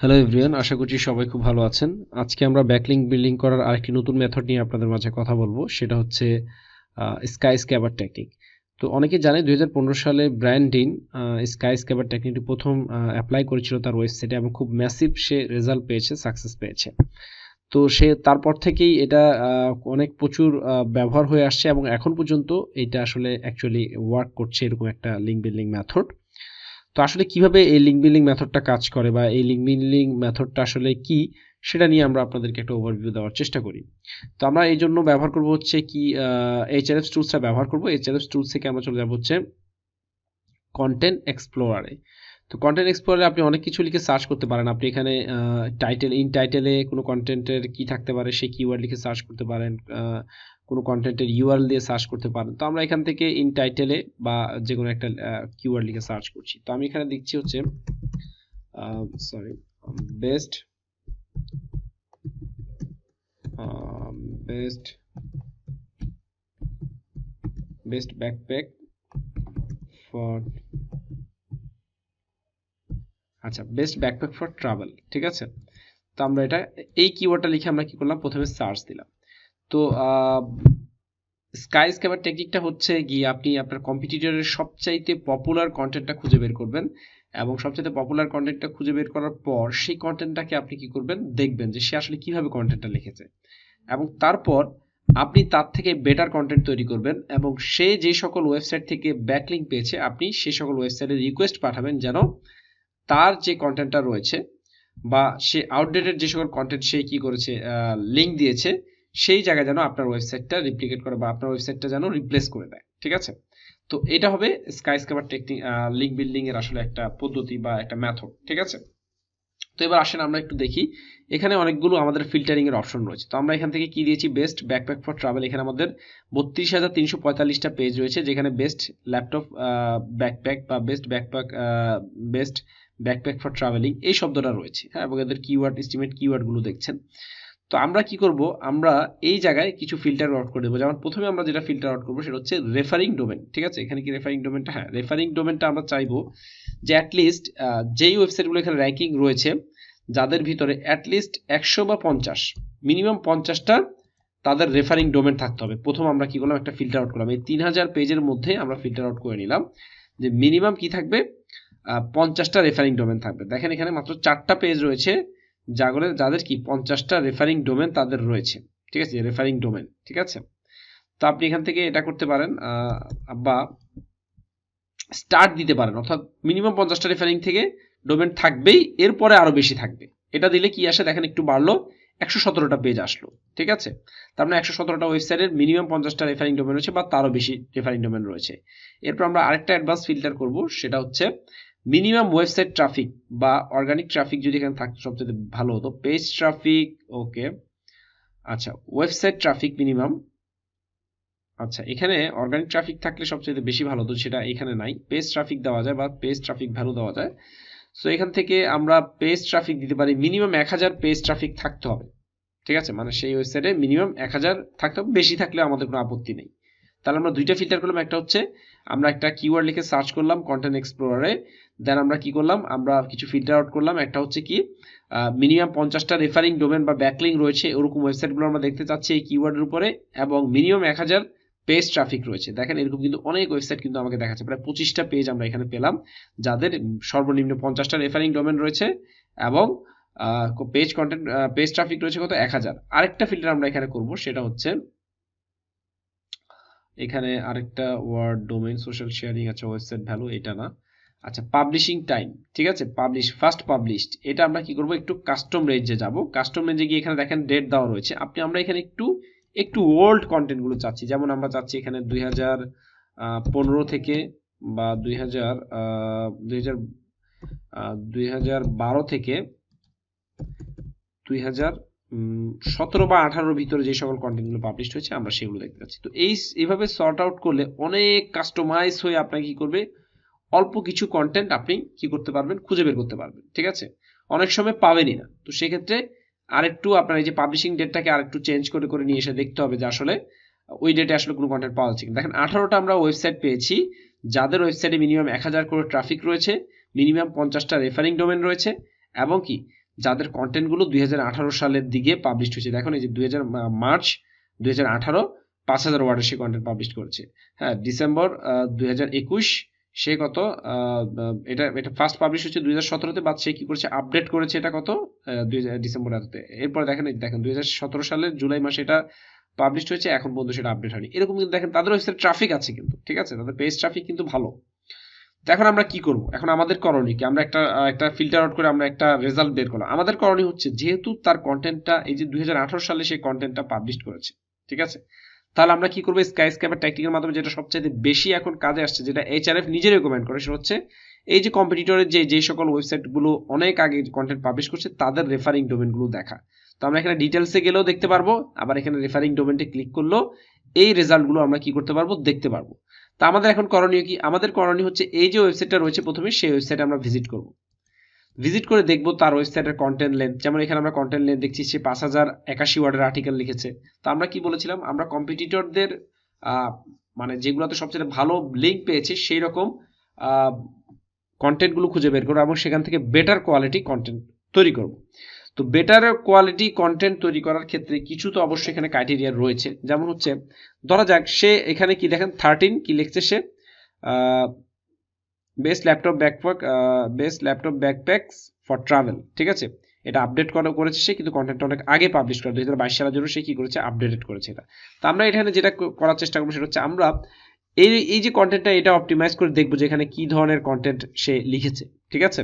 Hello everyone আশা করছি সবাই খুব ভালো আছেন। আজকে আমরা ব্যাকলিং বিল্ডিং করার আরেকটি নতুন মেথড নিয়ে আপনাদের মাঝে কথা বলব। সেটা হচ্ছে স্কাই স্ক্যাবার টেকনিক তো অনেকে জানে, দুই হাজার পনেরো সালে ব্র্যান্ডিন স্কাই স্ক্যাবার টেকনিকটি প্রথম অ্যাপ্লাই করেছিল তার ওয়েবসাইটে এবং খুব ম্যাসিভ সে রেজাল্ট পেয়েছে সাকসেস পেয়েছে। তো সে তারপর থেকেই এটা অনেক প্রচুর ব্যবহার হয়ে আসছে এবং এখন পর্যন্ত এটা আসলে অ্যাকচুয়ালি ওয়ার্ক করছে এরকম একটা লিঙ্ক বিল্ডিং মেথড তো আসলে কীভাবে এই লিঙ্ক বিল্ডিং মেথডটা কাজ করে বা এই লিঙ্ক বিল্ডিং মেথডটা আসলে কি, সেটা নিয়ে আমরা আপনাদেরকে একটা ওভারভিউ দেওয়ার চেষ্টা করি। তো আমরা এই জন্য ব্যবহার করব হচ্ছে কি এইচআরএফ টুলসটা ব্যবহার করব। এইচআরএফ টুলস থেকে আমরা চলে যাব হচ্ছে কন্টেন্ট এক্সপ্লোরারে তো কন্টেন্ট এক্সপ্লোরারে আপনি অনেক কিছু লিখে সার্চ করতে পারেন। আপনি এখানে টাইটেল ইন টাইটেলে কোনো কন্টেন্টের কি থাকতে পারে, সেই কিওয়ার্ড লিখে সার্চ করতে পারেন। কোনো কন্টেন্টের ইউআরএল দিয়ে সার্চ করতে পারেন। তো আমরা এখান থেকে ইন টাইটেলে বা যে কোনো একটা কিওয়ার্ড লিখে সার্চ করছি। তো আমি এখানে দেখছি হচ্ছে sorry best best best backpack for আচ্ছা বেস্ট ব্যাকপ্যাক ফর ট্রাভেল ঠিক আছে? তো আমরা এটা, এই কিওয়ার্ডটা লিখে আমরা কি করলাম? প্রথমে সার্চ দিলাম। তো স্কাই স্ক্যাবার টেকনিকটা হচ্ছে গিয়ে আপনি আপনার কম্পিটিটরের সবচাইতে পপুলার কন্টেন্টটা খুঁজে বের করবেন এবং সবচাইতে পপুলার কন্টেন্টটা খুঁজে বের করার পর সেই কন্টেন্টটাকে আপনি কি করবেন? দেখবেন যে সে আসলে কীভাবে কন্টেন্টটা লিখেছে। এবং তারপর আপনি তার থেকে বেটার কন্টেন্ট তৈরি করবেন এবং সে যে সকল ওয়েবসাইট থেকে ব্যাকলিং পেয়েছে, আপনি সেই সকল ওয়েবসাইটে রিকোয়েস্ট পাঠাবেন যেন তার যে কন্টেন্টটা রয়েছে বা সে আউটডেটেড যে সকল কন্টেন্ট সে কি করেছে লিঙ্ক দিয়েছে, সেই জায়গায় যেন আপনার ওয়েবসাইটটা রিপ্লিকেট করে বা আপনার ওয়েবসাইটটা যেন রিপ্লেস করে দেয়, ঠিক আছে? তো এটা হবে skyscraper technique link building এর আসলে একটা পদ্ধতি বা একটা মেথড ঠিক আছে? তো এবার আসেন আমরা একটু দেখি, এখানে অনেকগুলো আমাদের ফিল্টারিং এর অপশন রয়েছে। তো আমরা এখান থেকে কি দিয়েছি? বেস্ট ব্যাকপ্যাক ফর ট্রাভেল এখানে আমাদের বত্রিশ হাজার তিনশো পঁয়তাল্লিশটা পেজ রয়েছে, যেখানে বেস্ট ল্যাপটপ ব্যাকপ্যাক বা best backpack best backpack for travelling এই শব্দটা রয়েছে হ্যাঁ এবং এদের কিওয়ার্ড এস্টিমেট কিওয়ার্ডগুলো দেখছেন। তো আমরা কি করব? আমরা এই জায়গায় কিছু ফিল্টার আউট করে দেবো। যেমন প্রথমে আমরা যেটা ফিল্টার আউট করব সেটা হচ্ছে রেফারিং ডোমেন ঠিক আছে? এখানে কি রেফারিং ডোমেনটা হ্যাঁ রেফারিং ডোমেনটা আমরা চাইব যে অ্যাটলিস্ট যেই ওয়েবসাইটগুলো এখানে র্যাঙ্কিং রয়েছে, যাদের ভিতরে অ্যাটলিস্ট একশো বা পঞ্চাশ মিনিমাম পঞ্চাশটা তাদের রেফারিং ডোমেন থাকতে হবে। প্রথম আমরা কি করলাম? একটা ফিল্টার আউট করলাম। এই তিন হাজার পেজের মধ্যে আমরা ফিল্টার আউট করে নিলাম যে মিনিমাম কি থাকবে? পঞ্চাশটা রেফারিং ডোমেন থাকবে। দেখেন এখানে মাত্র চারটা পেজ রয়েছে, যাগুলো যাদের কি পঞ্চাশটা রেফারিং ডোমেন তাদের রয়েছে। ঠিক আছে? রেফারিং ডোমেন ঠিক আছে? তো আপনি এখান থেকে এটা করতে পারেন বা স্টার্ট দিতে পারেন। অর্থাৎ মিনিমাম পঞ্চাশটা রেফারিং থেকে ডোমেন থাকবেই, এরপরে আরও বেশি থাকবে। এটা দিলে কি আসে? দেখেন একটু বাড়লো, একশো সতেরোটা পেজ আসলো। ঠিক আছে? তার মানে একশো সতেরোটা ওয়েবসাইটের মিনিমাম পঞ্চাশটা রেফারিং ডোমেন রয়েছে, বা তারও বেশি রেফারিং ডোমেন রয়েছে। এরপর আমরা আরেকটা অ্যাডভান্স ফিল্টার করব, সেটা হচ্ছে মিনিমাম ওয়েবসাইট ট্রাফিক বা অর্গানিক ট্রাফিক যদি এখানে থাকতো সবচেয়ে ভালো হতো। পেজ ট্রাফিক ওকে আচ্ছা ওয়েবসাইট ট্রাফিক মিনিমাম আচ্ছা এখানে অর্গানিক ট্রাফিক থাকলে সবচেয়ে বেশি ভালো হতো, সেটা এখানে নাই। পেজ ট্রাফিক দেওয়া যায় বা পেজ ট্রাফিক ভ্যালু দেওয়া যায়। সো এখান থেকে আমরা পেজ ট্রাফিক দিতে পারি। মিনিমাম এক হাজার পেজ ট্রাফিক থাকতে হবে। ঠিক আছে? মানে সেই ওয়েবসাইটে মিনিমাম এক হাজার থাকতে হবে। বেশি থাকলে আমাদের কোনো আপত্তি নেই। তাহলে আমরা দুইটা ফিল্টার করলাম। একটা হচ্ছে আমরা একটা কিওয়ার্ড লিখে সার্চ করলাম কন্টেন্ট এক্সপ্লোরারে দেন আমরা কি করলাম? আমরা কিছু ফিল্টার আউট করলাম। একটা হচ্ছে কি মিনিমাম পঞ্চাশটা রেফারিং ডোমেন বা ব্যাকলিং রয়েছে, ওরকম ওয়েবসাইটগুলো আমরা দেখতে চাচ্ছি এই কিওয়ার্ডের উপরে, এবং মিনিমাম এক হাজার পেজ ট্রাফিক রয়েছে। দেখেন, এরকম কিন্তু অনেক ওয়েবসাইট কিন্তু আমাকে দেখাচ্ছে। প্রায় পঁচিশটা পেজ আমরা এখানে পেলাম, যাদের সর্বনিম্ন পঞ্চাশটা রেফারিং ডোমেন রয়েছে, এবং পেজ কন্টেন্ট পেজ ট্রাফিক রয়েছে কত? এক হাজার। আরেকটা ফিল্টার আমরা এখানে করব, সেটা হচ্ছে এখানে আরেকটা ওয়ার্ড, ডোমেইন, সোশ্যাল শেয়ারিং আছে, ওয়েবসাইট ভ্যালু, এটা না। আচ্ছা পাবলিশিং টাইম, ঠিক আছে? পাবলিশ, ফার্স্ট পাবলিশড, এটা আমরা কি করব? একটু কাস্টম রেঞ্জে যাব। কাস্টম রেঞ্জে গিয়ে এখানে দেখেন ডেট দেওয়া রয়েছে। আপনি, আমরা এখানে একটু একটু ওল্ড কন্টেন্টগুলো চাচ্ছি। যেমন আমরা চাচ্ছি এখানে দুই হাজার পনেরো থেকে বা দুই হাজার দুই থেকে দুই হাজার সতেরো বা আঠারোর ভিতরে যে সকল কন্টেন্টগুলো পাবলিশ হয়েছে, আমরা সেগুলো দেখতে পাচ্ছি। তো এই এইভাবে সর্ট আউট করলে অনেক কাস্টমাইজ হয়ে আপনাকে কি করবে? অল্প কিছু কন্টেন্ট আপনি কি করতে পারবেন? খুঁজে বের করতে পারবেন, ঠিক আছে? অনেক সময় পাবেনই না। তো সেক্ষেত্রে আরেকটু আপনার এই যে পাবলিশিং ডেটটাকে আরেকটু চেঞ্জ করে করে নিয়ে এসে দেখতে হবে যে আসলে ওই ডেটে আসলে কোনো কন্টেন্ট পাওয়া যাচ্ছে দেখেন, আঠারোটা আমরা ওয়েবসাইট পেয়েছি, যাদের ওয়েবসাইটে মিনিমাম এক হাজার করে ট্রাফিক রয়েছে মিনিমাম পঞ্চাশটা রেফারিং ডোমেন রয়েছে, এবং কি যাদের কন্টেন্টগুলো দুই হাজার আঠারো সালের দিকে পাবলিশ হয়েছে। দেখুন এই যে দুই হাজার মার্চ দুই হাজার আঠারো পাঁচ হাজার ওয়ার্ডের সে কন্টেন্ট পাবলিশ করেছে। হ্যাঁ ডিসেম্বর দুই হাজার একুশ সে কত এটা এটা ফার্স্ট পাবলিশ হচ্ছে দুই হাজার সতেরোতে বাদ সে কি করেছে? আপডেট করেছে এটা কত দুই হাজার, ডিসেম্বর এততে। এরপর দেখেন দেখেন দুই হাজার সতেরো সালের জুলাই মাসে এটা পাবলিশ হয়েছে, এখন পর্যন্ত সেটা আপডেট হয়নি। এরকম কিন্তু দেখেন, তাদের ওয়েবসাইট ট্রাফিক আছে কিন্তু, ঠিক আছে? তাদের পেজ ট্রাফিক কিন্তু ভালো। তো এখন আমরা কি করব? এখন আমাদের করণীয় কি? আমরা একটা একটা ফিল্টার আউট করে আমরা একটা রেজাল্ট বের করলাম। আমাদের করণীয় হচ্ছে যেহেতু তার কন্টেন্টটা এই যে দু হাজার আঠারো সালে সেই কন্টেন্টটা পাবলিশ করেছে, ঠিক আছে? তাহলে আমরা কি করব? স্কাই স্ক্যাপের ট্যাকটিকের মাধ্যমে যেটা সবচেয়ে বেশি এখন কাজে আসছে, যেটা এইচআরএফ নিজে রেকমেন্ড করে, সেটা হচ্ছে এই যে কম্পিটিটরের যে যে সকল ওয়েবসাইটগুলো অনেক আগে কন্টেন্ট পাবলিশ করছে, তাদের রেফারিং ডোমেনগুলো দেখা। তো আমরা এখানে ডিটেলসে গেলেও দেখতে পারব, আবার এখানে রেফারিং ডোমেনটে ক্লিক করলেও এই রেজাল্টগুলো আমরা কি করতে পারব? দেখতে পারব। তো আমাদের এখন করণীয় কি? আমাদের করণীয় হচ্ছে এই যে ওয়েবসাইটটা রয়েছে প্রথমে, সেই ওয়েবসাইটে আমরা ভিজিট করব। ভিজিট করে দেখব তার ওয়েবসাইটের কন্টেন্ট লেন্থ যেমন এখানে আমরা কন্টেন্ট লেন্থ দেখছি, সে পাঁচ হাজার একাশি ওয়ার্ডের আর্টিকেল লিখেছে। তো আমরা কি বলেছিলাম? আমরা কম্পিটিটরদের মানে যেগুলোতে সবচেয়ে ভালো লিঙ্ক পেয়েছে, সেই রকম কন্টেন্টগুলো খুঁজে বের করব এবং সেখান থেকে বেটার কোয়ালিটি কন্টেন্ট তৈরি করব। তো বেটার কোয়ালিটি কন্টেন্ট তৈরি করার ক্ষেত্রে কিছু তো অবশ্যই এখানে ক্রাইটেরিয়া রয়েছে। যেমন হচ্ছে, ধরা যাক, সে এখানে কি দেখেন থার্টিন কি লিখছে সে? Best laptop backpack best laptop backpacks for travel ঠিক আছে? এটা আপডেট করা করেছে সে, কিন্তু কন্টেন্ট অনেক আগে পাবলিশ করে, দুই হাজার বাইশ সালের জন্য সে কি করেছে আপডেটেড করেছে এটা। তো আমরা এখানে যেটা করার চেষ্টা করব সেটা হচ্ছে, আমরা এই এই যে কন্টেন্টটা এটা অপটিমাইজ করে দেখব যে এখানে কি ধরনের কন্টেন্ট সে লিখেছে, ঠিক আছে?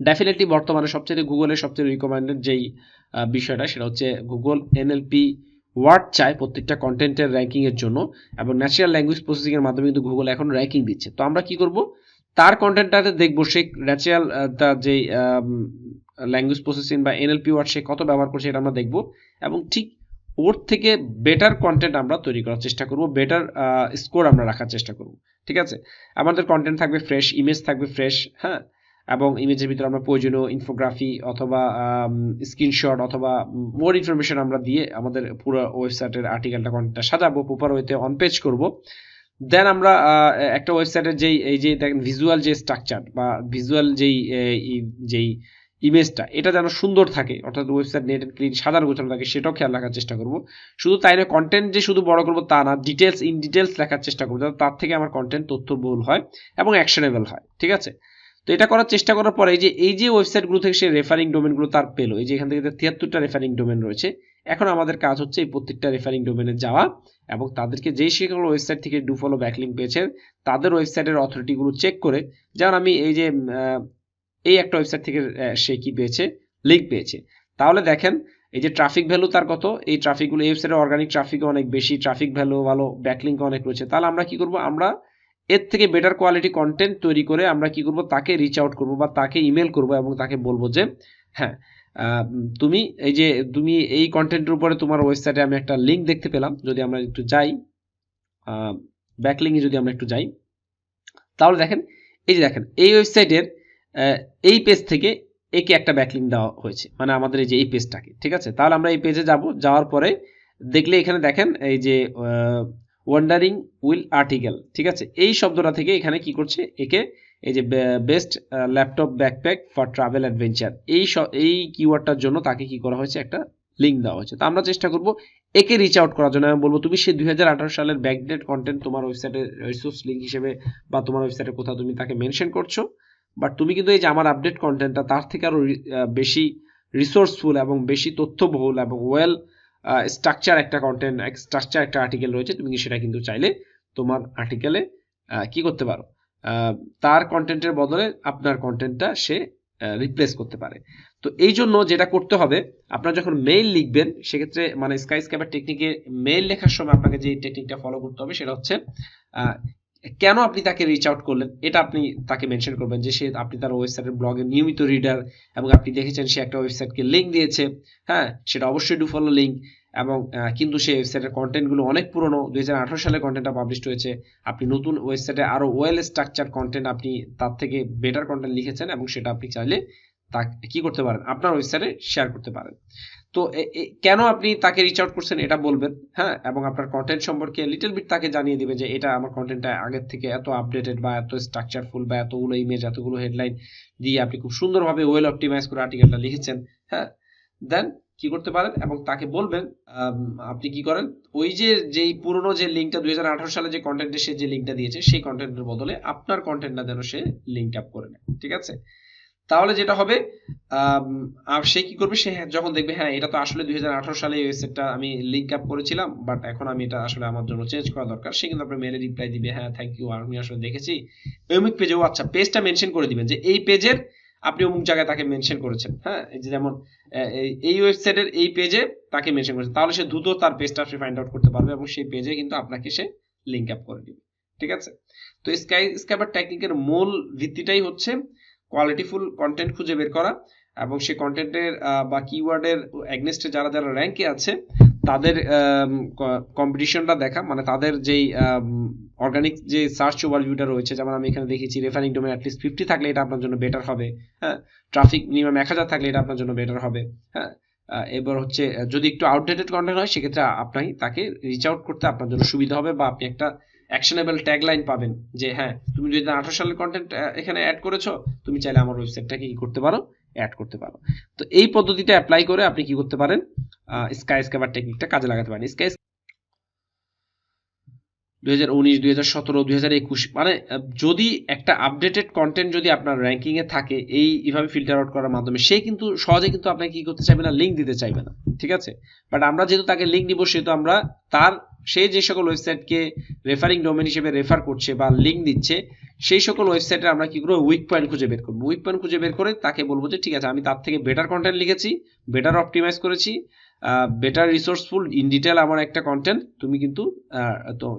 ডেফিনেটলি বর্তমানে সবচেয়ে গুগলের সবচেয়ে রিকমেন্ডেড যেই বিষয়টা সেটা হচ্ছে গুগল এনএলপি ওয়ার্ড চায় প্রত্যেকটা কন্টেন্টের র্যাঙ্কিং এর জন্য এবং ন্যাচারাল ল্যাঙ্গুয়েজ প্রসেসিং এর মাধ্যমে কিন্তু গুগল এখন র্যাঙ্কিং দিচ্ছে। তো আমরা কি করব? তার কন্টেন্টটাতে দেখব সে ন্যাচারাল তার যে ল্যাঙ্গুয়েজ প্রসেসিং বা এনএলপি ওয়ার্ড সে কত ব্যবহার করছে এটা আমরা দেখব এবং ঠিক ওর থেকে বেটার কন্টেন্ট আমরা তৈরি করার চেষ্টা করব বেটার স্কোর আমরা রাখার চেষ্টা করব। ঠিক আছে? আমাদের কন্টেন্ট থাকবে ফ্রেশ ইমেজ থাকবে ফ্রেশ হ্যাঁ? এবং ইমেজের ভিতরে আমরা প্রয়োজনীয় ইনফোগ্রাফি অথবা স্ক্রিনশট অথবা মোর ইনফরমেশন আমরা দিয়ে আমাদের পুরো ওয়েবসাইটের আর্টিকেলটা কন্টেন্টটা সাজাবো প্রপার ওয়েতে অন পেজ করব। দেন আমরা একটা ওয়েবসাইটের যেই, এই যে দেখেন ভিজুয়াল যে স্ট্রাকচার বা ভিজুয়াল যেই যেই ইমেজটা এটা যেন সুন্দর থাকে, অর্থাৎ ওয়েবসাইট নেট অ্যান্ড ক্লিন সাদার গোছানো থাকে, সেটাও খেয়াল রাখার চেষ্টা করব। শুধু তাই না কন্টেন্ট যে শুধু বড় করব তা না ডিটেলস ইন ডিটেলস লেখার চেষ্টা করব তার থেকে আমার কন্টেন্ট তথ্যবহুল হয় এবং অ্যাকশনেবল হয়, ঠিক আছে? তো এটা করার চেষ্টা করার পরে যে, এই যে ওয়েবসাইটগুলো থেকে সে রেফারিং ডোমেনগুলো তার পেল, এই যে এখান থেকে তিয়াত্তরটা রেফারিং ডোমেন রয়েছে, এখন আমাদের কাজ হচ্ছে এই প্রত্যেকটা রেফারিং ডোমেনে যাওয়া এবং তাদেরকে যেই সেগুলো ওয়েবসাইট থেকে ডু ফলো ব্যাকলিং পেয়েছে, তাদের ওয়েবসাইটের অথরিটিগুলো চেক করে, যেমন আমি এই যে এই একটা ওয়েবসাইট থেকে সে কি পেয়েছে লিঙ্ক পেয়েছে। তাহলে দেখেন, এই যে ট্রাফিক ভ্যালু তার কত, এই ট্রাফিকগুলো এই ওয়েবসাইটের অর্গানিক ট্রাফিক অনেক বেশি ট্রাফিক ভ্যালু ভালো ব্যাকলিঙ্ক অনেক রয়েছে। তাহলে আমরা কি করব? আমরা এর থেকে বেটার কোয়ালিটি কন্টেন্ট তৈরি করে আমরা কি করব? তাকে রিচ আউট করব বা তাকে ইমেল করব এবং তাকে বলব যে হ্যাঁ তুমি এই যে, তুমি এই কন্টেন্টের উপরে তোমার ওয়েবসাইটে আমি একটা লিঙ্ক দেখতে পেলাম, যদি আমরা একটু যাই ব্যাকলিংয়ে যদি আমরা একটু যাই, তাহলে দেখেন, এই যে দেখেন, এই ওয়েবসাইটের এই পেজ থেকে একে একটা ব্যাকলিং দেওয়া হয়েছে মানে আমাদের এই যে এই পেজটাকে ঠিক আছে? তাহলে আমরা এই পেজে যাব, যাওয়ার পরে দেখলে এখানে দেখেন, এই যে ওয়ান্ডারিং উইল আর্টিকেল ঠিক আছে? এই শব্দটা থেকে এখানে কি করছে? একে এই যে best laptop backpack for travel adventure এই স- এই কিওয়ার্ডটার জন্য তাকে কি করা হয়েছে? একটা লিঙ্ক দেওয়া হয়েছে। তো আমরা চেষ্টা করব একে রিচ আউট করার জন্য। আমি বলব তুমি সেই দুই সালের ব্যাকডেট কন্টেন্ট তোমার ওয়েবসাইটে রিসোর্স লিঙ্ক হিসেবে বা তোমার ওয়েবসাইটে কোথাও তুমি তাকে মেনশন করছ। বাট তুমি কিন্তু এই যে আমার আপডেট কন্টেন্টটা তার থেকে আরও রি- আহ, বেশি রিসোর্সফুল এবং বেশি তথ্যবহুল এবং ওয়েল স্ট্রাকচার একটা কন্টেন্ট স্ট্রাকচার একটা আর্টিকেল রয়েছে, তুমি সেটা কিন্তু চাইলে তোমার আর্টিকেলে কি করতে পারো। তার কন্টেন্টের বদলে আপনার কন্টেন্টটা সে রিপ্লেস করতে পারে। তো এই জন্য যেটা করতে হবে, আপনার যখন মেইল লিখবেন, সেক্ষেত্রে মানে স্কাই স্ক্যাপার টেকনিকে মেইল লেখার সময় আপনাকে যে টেকনিকটা ফলো করতে হবে, সেটা হচ্ছে কেন আপনি তাকে রিচ আউট করলেন? এটা আপনি তাকে মেনশন করবেন যে সে আপনি তার ওয়েবসাইটের ব্লগের নিয়মিত রিডার এবং আপনি দেখেছেন সে একটা ওয়েবসাইটকে লিঙ্ক দিয়েছে। হ্যাঁ সেটা অবশ্যই ডু ফলো লিঙ্ক এবং কিন্তু সেই ওয়েবসাইটের কন্টেন্টগুলো অনেক পুরনো দুই হাজার আঠারো সালে কন্টেন্টটা পাবলিশ হয়েছে। আপনি নতুন ওয়েবসাইটে আরও ওয়েল স্ট্রাকচার কন্টেন্ট আপনি তার থেকে বেটার কন্টেন্ট লিখেছেন এবং সেটা আপনি চাইলে তা কি করতে পারেন? আপনার ওয়েবসাইটে শেয়ার করতে পারেন। তো কেন আপনি তাকে রিচ আউট করছেন এটা বলবেন হ্যাঁ? এবং আপনার কন্টেন্ট সম্পর্কে লিটল বিট তাকে জানিয়ে দিবেন যে এটা আমার কন্টেন্টটা আগের থেকে এত আপডেটেড বা এত স্ট্রাকচারফুল বা এতগুলো ইমেজ এতগুলো হেডলাইন দিয়ে আপনি খুব সুন্দরভাবে ওয়েল অপটিমাইজ করে আর্টিকেলটা লিখেছেন হ্যাঁ? দেন কি করতে পারেন? এবং তাকে বলবেন আপনি কি করেন? ওই যে, যেই পুরনো যে লিঙ্কটা দুই হাজার আঠারো সালে যে কন্টেন্টে সে যে লিঙ্কটা দিয়েছে, সেই কন্টেন্টের বদলে আপনার কন্টেন্টটা যেন সে লিঙ্ক আপ করে নেয়, ঠিক আছে? তাহলে যেটা হবে আর সে কি করবে? সে যখন দেখবে হ্যাঁ এটা তো আসলে দুই সালে এই ওয়েবসাইটটা আমি লিঙ্ক আপ করেছিলাম বাট এখন আমি এটা আসলে আমার জন্য চেঞ্জ করা দরকার। সে কিন্তু আপনার মেলে রিপ্লাই দিবে হ্যাঁ থ্যাংক ইউ আমি আসলে দেখেছি। অমুক পেজেও আচ্ছা পেজটা মেনশন করে দিবেন যে এই পেজের আপনি অমুক জায়গায় তাকে মেনশন করেছেন হ্যাঁ? যে যেমন এই- ওয়েবসাইটের এই পেজে তাকে মেনশন করেছেন, তাহলে সে দ্রুত তার পেজটা সে ফাইন্ড আউট করতে পারবে এবং সেই পেজে কিন্তু আপনাকে সে লিঙ্ক আপ করে দিবে, ঠিক আছে? তো স্কাই স্ক্যাবার টেকনিকের মূল ভিত্তিটাই হচ্ছে কোয়ালিটিফুল কন্টেন্ট খুঁজে বের করা এবং সেই কন্টেন্টের বা কিওয়ার্ডের এগনেস্টে যারা যারা র্যাঙ্কে আছে, তাদের কম্পিটিশনটা দেখা। মানে তাদের যেই অর্গানিক যে সার্চ ওভারভিউটা রয়েছে, যেমন আমি এখানে দেখেছি রেফারিং ডোমেন অ্যাটলিস্ট ফিফটি থাকলে এটা আপনার জন্য বেটার হবে। হ্যাঁ ট্রাফিক মিনিমাম এক হাজার থাকলে এটা আপনার জন্য বেটার হবে। হ্যাঁ এবার হচ্ছে, যদি একটু আউটডেটেড কন্টেন্ট হয়, সেক্ষেত্রে আপনাকে তাকে রিচ আউট করতে আপনার জন্য সুবিধা হবে বা আপনি একটা অ্যাকশনেবল ট্যাগলাইন পাবেন যে হ্যাঁ তুমি যদি আঠারো সালের কন্টেন্ট এখানে অ্যাড করেছ, তুমি চাইলে আমার ওয়েবসাইটটাকে কি করতে পারো? অ্যাড করতে পারো। তো এই পদ্ধতিটা অ্যাপ্লাই করে আপনি কি করতে পারেন? স্কাই স্ক্যাবার টেকনিকটা কাজে লাগাতে পারেন। স্কাই দুই হাজার উনিশ, দুই হাজার সতেরো, দুই হাজার একুশ মানে যদি একটা আপডেটেড কন্টেন্ট যদি আপনার র্যাঙ্কিংয়ে থাকে, এই এইভাবে ফিল্টার আউট করার মাধ্যমে, সে কিন্তু সহজে কিন্তু আপনাকে কি করতে চাইবে না? লিঙ্ক দিতে চাইবে না। ঠিক আছে? বাট আমরা যেহেতু তাকে লিঙ্ক দিব সেহেতু আমরা তার সে যে সকল ওয়েবসাইটকে রেফারিং ডোমেন হিসেবে রেফার করছে বা লিঙ্ক দিচ্ছে, সেই সকল ওয়েবসাইটে আমরা কি করব? উইক পয়েন্ট খুঁজে বের করব। উইক পয়েন্ট খুঁজে বের করে তাকে বলব যে, ঠিক আছে, আমি তার থেকে বেটার কন্টেন্ট লিখেছি বেটার অপটিমাইজ করেছি বেটার রিসোর্সফুল ইন ডিটেল আমার একটা কন্টেন্ট তুমি কিন্তু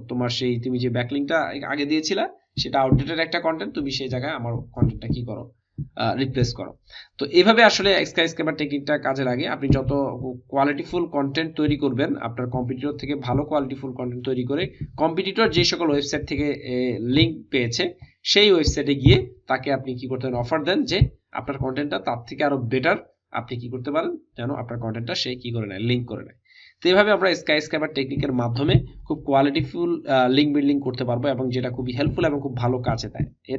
তোমার সেই, তুমি যে ব্যাকলিংটা আগে দিয়েছিলা, সেটা আউটডেটেড একটা কন্টেন্ট তুমি সেই জায়গায় আমার কন্টেন্টটা কি করো? রিপ্লেস করো। তো এইভাবে আসলে স্কাই স্ক্যাবার টেকনিকটা কাজে লাগে। আপনি যত কোয়ালিটিফুল কন্টেন্ট তৈরি করবেন, আপনার কম্পিটিটর থেকে ভালো কোয়ালিটিফুল কন্টেন্ট তৈরি করে কম্পিটিটর যে সকল ওয়েবসাইট থেকে লিঙ্ক পেয়েছে, সেই ওয়েবসাইটে গিয়ে তাকে আপনি কি করতে পারেন অফার দেন যে আপনার কন্টেন্টটা তার থেকে আরও বেটার আপনি কি করতে পারেন, যেন আপনার কন্টেন্টটা সে কি করে নেয় লিঙ্ক করে নেয়। তো এইভাবে আমরা স্কাই স্ক্যাবার টেকনিকের মাধ্যমে খুব কোয়ালিটিফুল লিঙ্ক বিল্ডিং করতে পারব এবং যেটা খুবই হেল্পফুল এবং খুব ভালো কাজে দেয়। এর